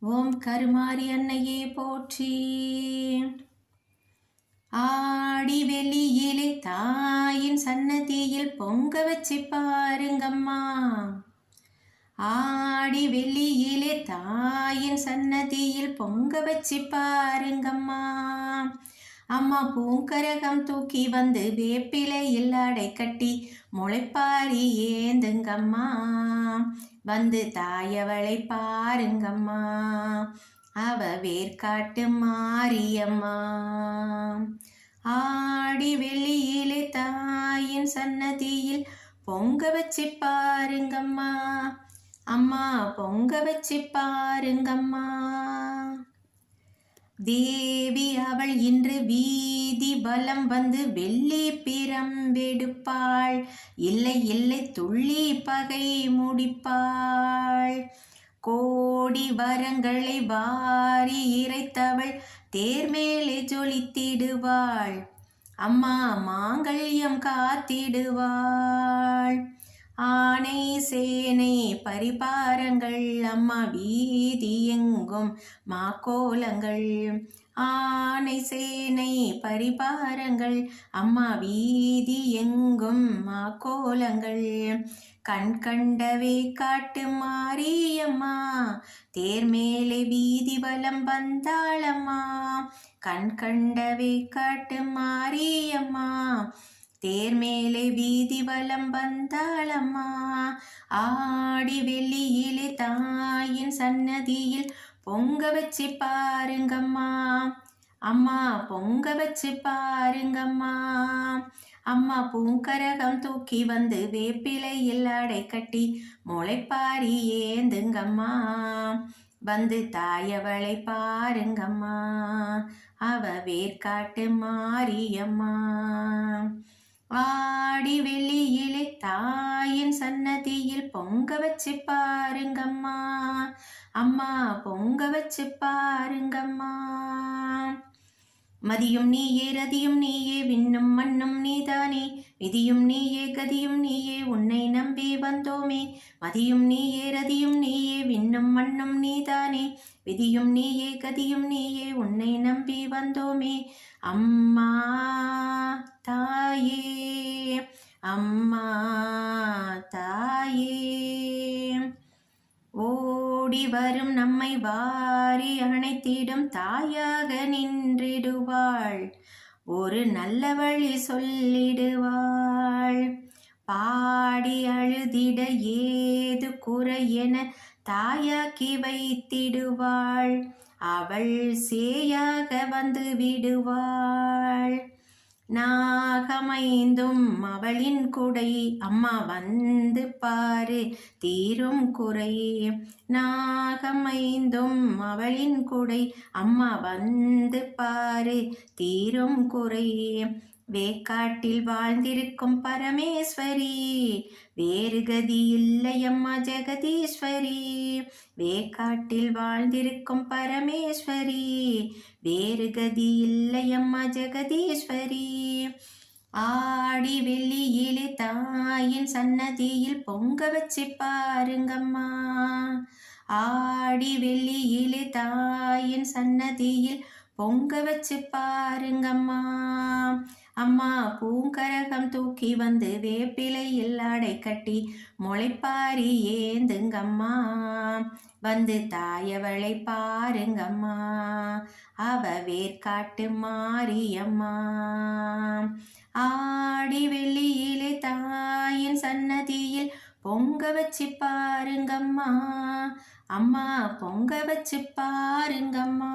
ஓம் கருமாரி அன்னையே போற்றி. ஆடி வெளியிலே தாயின் சன்னதியில் பொங்க வச்சு பாருங்கம்மா. ஆடி வெள்ளியிலே தாயின் சன்னதியில் பொங்க வச்சு பாருங்கம்மா. அம்மா பூங்கரகம் தூக்கி வந்து வேப்பிலை இல்லாடை கட்டி முளைப்பாரி ஏந்துங்கம்மா. வந்து தாயவளை பாருங்கம்மா. அவ வேர்க்காட்டு மாரியம்மா. ஆடி வெளியிலே தாயின் சன்னதியில் பொங்க வச்சு பாருங்கம்மா. அம்மா பொங்க வச்சு பாருங்கம்மா. தேவி அவள் இன்று வீதி பலம் வந்து வெள்ளி பிரம்பெடுப்பாள் இல்லை இல்லை துள்ளி பகை முடிப்பாள். கோடி வரங்களை வாரி இறைத்தவள் தேர்மேலே ஜொலித்திடுவாள். அம்மா மாங்கல்யம் காத்திடுவாள். ஆனை சேனை பரிபாரங்கள் அம்மா வீதி எங்கும் மாக்கோலங்கள். ஆனை சேனை பரிபாரங்கள் அம்மா வீதி எங்கும் மாக்கோலங்கள். கண் கண்டவே காட்டு மாரியம்மா தேர்மேலே வீதி வலம் வந்தாளம்மா. கண் கண்டவே காட்டு மாரியம்மா தேர்மேலே வீதி வலம் வந்தாளம்மா. ஆடி வெள்ளியிலே தாயின் சன்னதியில் பொங்க வச்சு பாருங்கம்மா. அம்மா பொங்க வச்சு பாருங்கம்மா. அம்மா பூங்கரகம் தூக்கி வந்து வேப்பிலையில் அடை கட்டி முளைப்பாரி ஏந்துங்கம்மா. வந்து தாயவளை பாருங்கம்மா. அவ வேர்காட்டு மாரியம்மா. ஆடி வெளியிலே தாயின் சன்னதியில் பொங்க வச்சு பாருங்கம்மா. அம்மா பொங்க வச்சு பாருங்கம்மா. மதியும் நீயே ரதியும் நீயே விண்ணும் மண்ணும் நீதானே. விதியும் நீயே கதியும் நீயே உன்னை வந்தோமே. மதியும் நீயே ரதியும் நீயே விண்ணும் மண்ணும் நீதானே. விதியும் நீயே கதியும் நீயே உன்னை நம்பி வந்தோமே. அம்மா தாயே அம்மா தாயே. ஓடி வரும் நம்மை வாரி அணைத்திடும் தாயாக நின்றிடுவாள். ஒரு நல்ல வழி சொல்லிடுவாள். பாடி அழுதிட ஏது குறை என தாயாக்கி வைத்திடுவாள். அவள் சேயாக வந்து விடுவாள். நாகமைந்தும் அவளின் குடை அம்மா வந்து பாரு தீரும் குறை. நாகமைந்தும் அவளின் குடை அம்மா வந்து பாரு தீரும் குறை. வேக்காட்டில் வாழ்ந்திருக்கும் பரமேஸ்வரி. வேறு கதி இல்லையம்மா ஜெகதீஸ்வரி. வேக்காட்டில் வாழ்ந்திருக்கும் பரமேஸ்வரி. வேறு கதி இல்லையம்மா ஜெகதீஸ்வரி. ஆடி வெள்ளியிலே தாயின் சன்னதியில் பொங்க வச்சு பாருங்கம்மா. ஆடி வெள்ளியிலே தாயின் சன்னதியில் பொங்க வச்சு பாருங்கம்மா. அம்மா பூங்கரகம் தூக்கி வந்து வேப்பிலையில் அடை கட்டி முளைப்பாரி ஏந்துங்கம்மா. வந்து தாயவளை பாருங்கம்மா. அவ வேர்க்காட்டு மாரியம்மா. ஆடி வெள்ளியிலே தாயின் சன்னதியில் பொங்க வச்சு பாருங்கம்மா. அம்மா பொங்க வச்சு பாருங்கம்மா.